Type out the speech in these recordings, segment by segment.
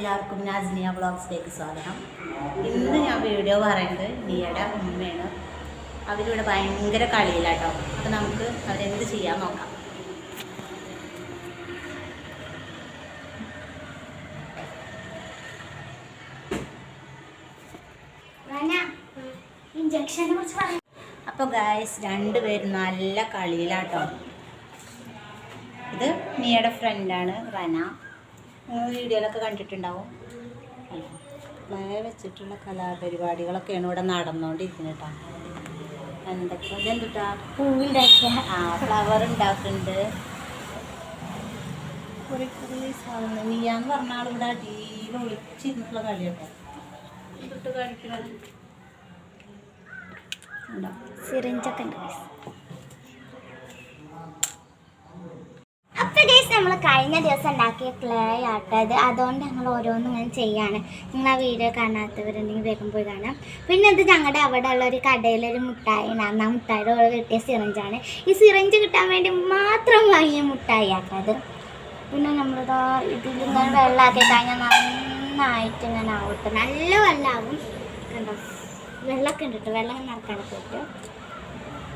എല്ലാവർക്കും നാസ്നിയ വ്ളോഗ്സിലേക്ക് സ്വാഗതം. ഇന്ന് ഞാൻ വീഡിയോ പറയുന്നത് നിയയുടെ ഉമ്മയാണ് അവരിവിടെ ഭയങ്കര കളിയിലാട്ടോ. അപ്പം നമുക്ക് അവരെന്ത് ചെയ്യാൻ നോക്കാം. അപ്പൊ അപ്പോൾ ഗായ്സ് രണ്ടുപേരും നല്ല കളിയിലാട്ടോ. ഇത് നിയയുടെ ഫ്രണ്ടാണ് റന. നിങ്ങൾ വീഡിയോയിലൊക്കെ കണ്ടിട്ടുണ്ടാവും. മഴ വെച്ചിട്ടുള്ള കലാപരിപാടികളൊക്കെയാണ് ഇവിടെ നടന്നുകൊണ്ടിരിക്കുന്നത് കേട്ടോ എന്തൊക്കെ ഇതെന്തുട്ടാ? പൂവിന്റെ ആ ഫ്ലവർ ഉണ്ടാക്കുന്നുണ്ട്. കുറെ കുറെ സാധനം നീയാന്ന് പറഞ്ഞ ആളിവിടെ അടിയിൽ ഒളിച്ചിരുന്നിട്ടുള്ള കളിയൊക്കെ എന്തിട്ട് കളിക്കണം സിറിഞ്ചൊക്കെ ഉണ്ട് അപ്പൊ ഡേയ്സ് നമ്മൾ കഴിഞ്ഞ ദിവസം ഉണ്ടാക്കിയ ക്ലേ ആട്ടത് അതുകൊണ്ട് ഞങ്ങൾ ഓരോന്നും ഇങ്ങനെ ചെയ്യാണ്. നിങ്ങൾ ആ വീഡിയോ കാണാത്തവരുണ്ടെങ്കിൽ വേഗം പോയി കാണാം. പിന്നെ ഇത് ഞങ്ങളുടെ അവിടെ ഉള്ള ഒരു കടയിലൊരു മുട്ടായി ഉണ്ടായിരുന്നു ആ മുട്ടായിയുടെ കൂടെ കിട്ടിയ സിറഞ്ചാണ്. ഈ സിറഞ്ച് കിട്ടാൻ വേണ്ടി മാത്രം വാങ്ങിയ മുട്ടായി ആട്ടത് പിന്നെ നമ്മളിതാ ഇതിലിങ്ങനെ വെള്ളമാക്കി കഴിഞ്ഞാൽ നന്നായിട്ട് ഇങ്ങനെ ആവട്ടെ. നല്ല വെള്ളമാവും. കണ്ടോ? വെള്ളമൊക്കെ ഉണ്ട് വെള്ളം നടക്കാൻ പറ്റും.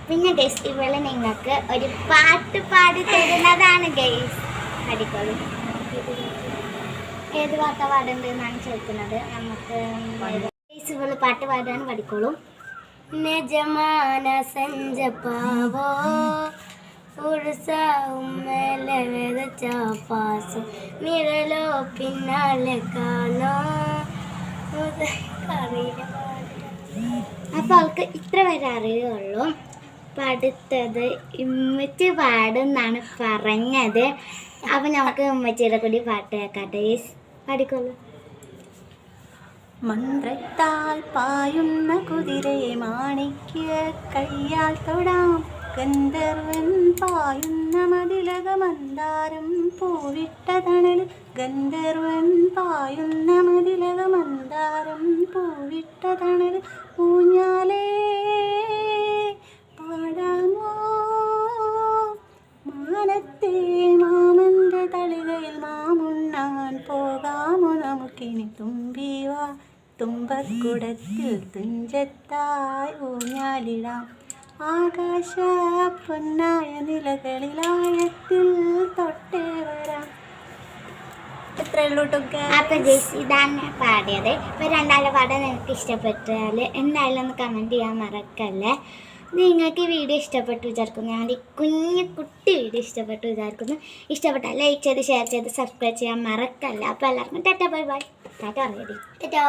പിന്നെ ഗൈസ് ഇവിടെ നിങ്ങൾക്ക് ഒരു പാട്ട് പാടി തരുന്നതാണ് ഗൈസ് അടിക്കോളൂ ഏത് പാട്ട പാടേണ്ടത് എന്നാണ് ചോദിക്കുന്നത്. നമുക്ക് ഇവൾ പാട്ട് പാടാൻ പഠിക്കോളൂ. നിജമാന സഞ്ച നിഴലോ പിന്നാലെ കാണോ? അപ്പൊ അവൾക്ക് ഇത്ര വരെ അറിയുള്ളൂ. പഠിത്തത് ഇമ്മച്ചി പാടുന്നാണ് പറഞ്ഞത്. അപ്പൊ നമുക്ക് ഉമ്മച്ചിയുടെ കൂടി പാട്ട് കേൾക്കാട്ടെ പാടിക്കോളൂ. മന്ത്രത്താൽ പായുന്ന കുതിരയെ മാണിക്ക് കയ്യാൽ തൊടാം. ഗന്ധർവൻ പായുന്ന മതിലക മന്ദാരം പൂവിട്ട തണൽ ഗന്ധർവൻ പായുന്ന മതിലക മന്ദാരം പൂവിട്ട തണൽ ഊഞ്ഞാലേ പോകാമോ തുമ്പി തുമ്പിവാ തുമ്പക്കുടത്തിൽ തുഞ്ചത്തായി ഊഞ്ഞാലിടാം. ആകാശ പൊന്നായ നിലകളിലായത്തിൽ തൊട്ടേ വരാം. അപ്പൊ ജയ്സ് ഇതാണ് പാടിയത്. ഇപ്പൊ രണ്ടാളെ പാടാൻ നിങ്ങൾക്ക് ഇഷ്ടപ്പെട്ടാൽ എന്തായാലും ഒന്ന് കമന്റ് ചെയ്യാൻ മറക്കല്ലേ? നിങ്ങൾക്ക് ഈ വീഡിയോ ഇഷ്ടപ്പെട്ടു വിചാരിക്കുന്നു. ഞങ്ങളുടെ ഈ കുഞ്ഞു കുട്ടി വീഡിയോ ഇഷ്ടപ്പെട്ടു വിചാരിക്കുന്നു. ഇഷ്ടപ്പെട്ട ലൈക്ക് ചെയ്ത് ഷെയർ ചെയ്ത് സബ്സ്ക്രൈബ് ചെയ്യാൻ മറക്കല്ല. അപ്പോൾ എല്ലാവർക്കും ടാറ്റ ബൈ ബൈ. ടാറ്റ പറയടി. ടാറ്റാ.